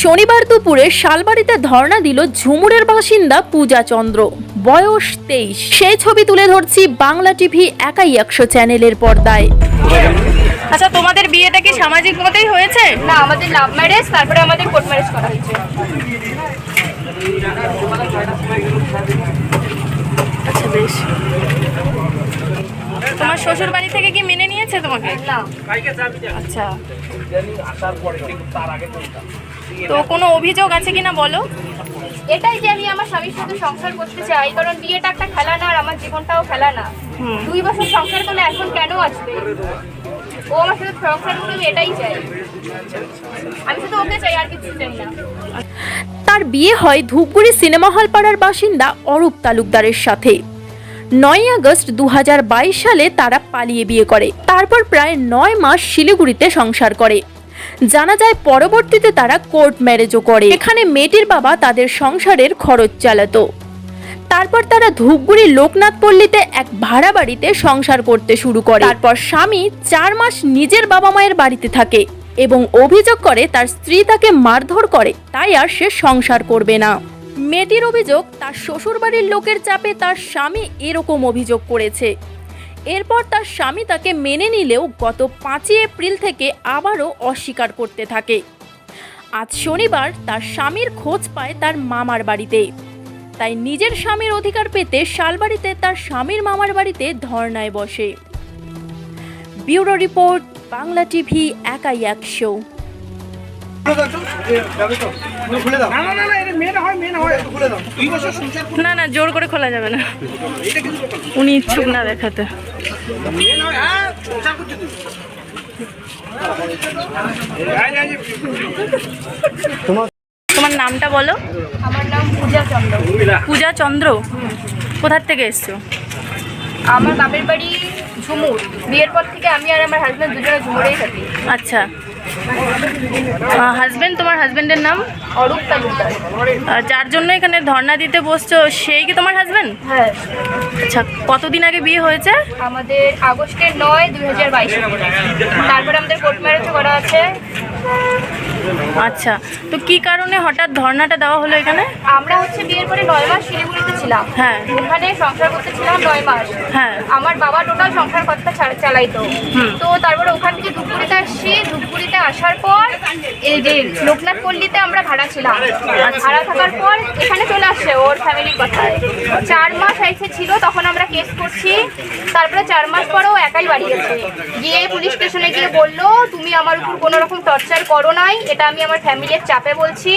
শনিবার দুপুরে শালবাড়িতে ধর্ণা দিল ঝুমুরের বাসিন্দা পূজা চন্দ্র। বয়স তেইশ। সেই ছবি তুলে ধরছি বাংলা টিভি একাই একশো চ্যানেলের পর্দায়। আচ্ছা তোমাদের বিয়েটা কি সামাজিক মতেই হয়েছে? না আমাদের লাভ ম্যারেজ তারপরে আমাদের কোর্ট ম্যারেজ করা হয়েছে। আচ্ছা বেশ। তোমার শ্বশুর বাড়ি থেকে কি মেনে নিয়েছে তোমাকে? না। আচ্ছা। তো কোনো অভিযোগ আছে কিনা বলো? এটাই যে আমি আমার স্বামীর সাথে সংসার করতে চাই কারণ বিয়েটা একটা খেলা না আর আমার জীবনটাও খেলা না। দুই বছর সংসার করলে এখন কেন আসবে? ও আমার সাথে সংসার করবে আমি এটাই চাই। আমি শুধু ওকে চাই আর কিছু চাই না। তার বিয়ে হয় ধূপগুড়ি সিনেমা হল পাড়ার বাসিন্দা অরূপ তালুকদারের সাথে। নয় আগস্ট দু হাজার বাইশ সালে তারা পালিয়ে বিয়ে করে। তারপর প্রায় নয় মাস শিলিগুড়িতে সংসার করে। জানা যায় পরবর্তীতে তারা কোর্ট ম্যারেজও করে। এখানে মেয়েটির বাবা তাদের সংসারের খরচ চালাতো। তারপর তারা ধূপগুড়ি লোকনাথ পল্লীতে এক ভাড়া বাড়িতে সংসার করতে শুরু করে। তারপর স্বামী চার মাস নিজের বাবা মায়ের বাড়িতে থাকে এবং অভিযোগ করে তার স্ত্রী তাকে মারধর করে, তাই আর সে সংসার করবে না। মেয়েটির অভিযোগ, তার শ্বশুরবাড়ির লোকের চাপে তার স্বামী এরকম অভিযোগ করেছে। এরপর তার স্বামী তাকে মেনে নিলেও গত পাঁচই এপ্রিল থেকে আবারও অস্বীকার করতে থাকে। আজ শনিবার তার স্বামীর খোঁজ পায় তার মামার বাড়িতে। তাই নিজের স্বামীর অধিকার পেতে শালবাড়িতে তার স্বামীর মামার বাড়িতে ধর্নায় বসে। ব্যুরো রিপোর্ট, বাংলা টিভি, একাই একশো খুলে দাও। না না না না এটা মেন হয় মেন হয়। খুলে দাও। দুই বছর সংসার না না জোর করে খোলা যাবে না। উনি ইচ্ছুক না দেখাতে। মেন হয় হ্যাঁ সংসার তোমার নামটা বলো? আমার নাম পূজা চন্দ্র। পূজা চন্দ্র? কোথার থেকে এসছো? আমার বাপের বাড়ি ঝুমুর। বিয়ের পর থেকে আমি আর আমার হাজব্যান্ড দুজনে ঝুমুরেই থাকি। আচ্ছা। হাজবেন্ড তোমার হাজবেন্ডের নাম? অরূপ তালুকদার। যার জন্য এখানে ধর্না দিতে বসছো সেই কি তোমার হাজবেন্ড হ্যাঁ। আচ্ছা কতদিন আগে বিয়ে হয়েছে? আমাদের আগস্টের নয় দুই হাজার বাইশে। তারপরে আমাদের কোর্ট ম্যারেজ করা আছে। আচ্ছা তো কি কারণে হঠাৎ ধর্নাটা দেওয়া হলো এখানে? আমরা হচ্ছে বিয়ের পরে নয় মাস শিলিগুড়িতে ছিলাম। হ্যাঁ। ওখানে সংসার করতে ছিলাম নয় মাস। হ্যাঁ। আমার বাবা টোটাল সংসার চা- চালাইতো। তো তারপরে ওখান থেকে ধূপগুড়িতে আসছি। ধূপগুড়িতে আসার পর এই যে লোকনাথ পল্লীতে আমরা ভাড়া ছিলাম। ভাড়া থাকার পর এখানে চলে আসছে ওর ফ্যামিলির কথায়। চার মাস আইসে ছিল তখন আমরা কেস করছি। তারপরে চার মাস পরেও একাই বাড়ি গেছে। গিয়ে পুলিশ স্টেশনে গিয়ে বলল তুমি আমার উপর কোনো রকম টর্চার করো নাই। এটা আমি আমার ফ্যামিলির চাপে বলছি।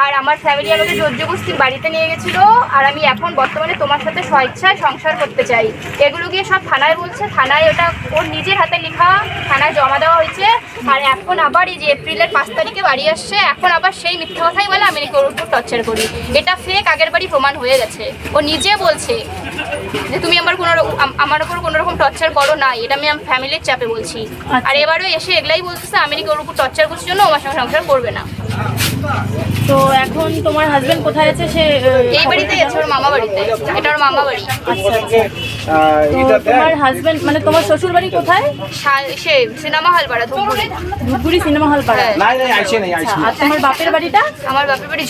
আর আমার ফ্যামিলি আমাকে জোরজবস্তি বাড়িতে নিয়ে গেছিল। আর আমি এখন বর্তমানে তোমার সাথে স্বেচ্ছায় সংসার করতে চাই। এগুলো গিয়ে সব থানায় বলছে। থানায় ওটা ওর নিজের হাতে লেখা। থানায় জমা দেওয়া হয়েছে। আর এখন আবার এই যে এপ্রিলের পাঁচ তারিখে বাড়ি আসছে এখন আবার সেই মিথ্যা কথাই বলে আমি নাকি ওর উপর টর্চার করি। এটা ফেক আগের বাড়ি প্রমাণ হয়ে গেছে। ও নিজে বলছে যে তুমি আমার কোনো রকম- আমার উপর কোনো রকম টর্চার করো না এটা আমি আমার ফ্যামিলির চাপে বলছি। আর এবারও এসে এগুলাই বলতেছে আমি নাকি ওর উপর টর্চার করছি জন্য আমার সঙ্গে সংসার করবে না। তো এখন তোমার হাজবেন্ড কোথায় আছে? সে এই বাড়িতেই আছে ওর মামা বাড়িতে। এটা ওর মামা বাড়ি। আচ্ছা আচ্ছা। তোমার হাজবেন্ড মানে তোমার শ্বশুর বাড়ি কোথায় সে সিনেমা হল পাড়া ধূপগুড়ি। ধূপগুড়ি সিনেমা হল পাড়া। হ্যাঁ। নাই নাই আইছে নাই আইছে আর তোমার বাপের বাড়িটা? আমার বাপের বাড়ি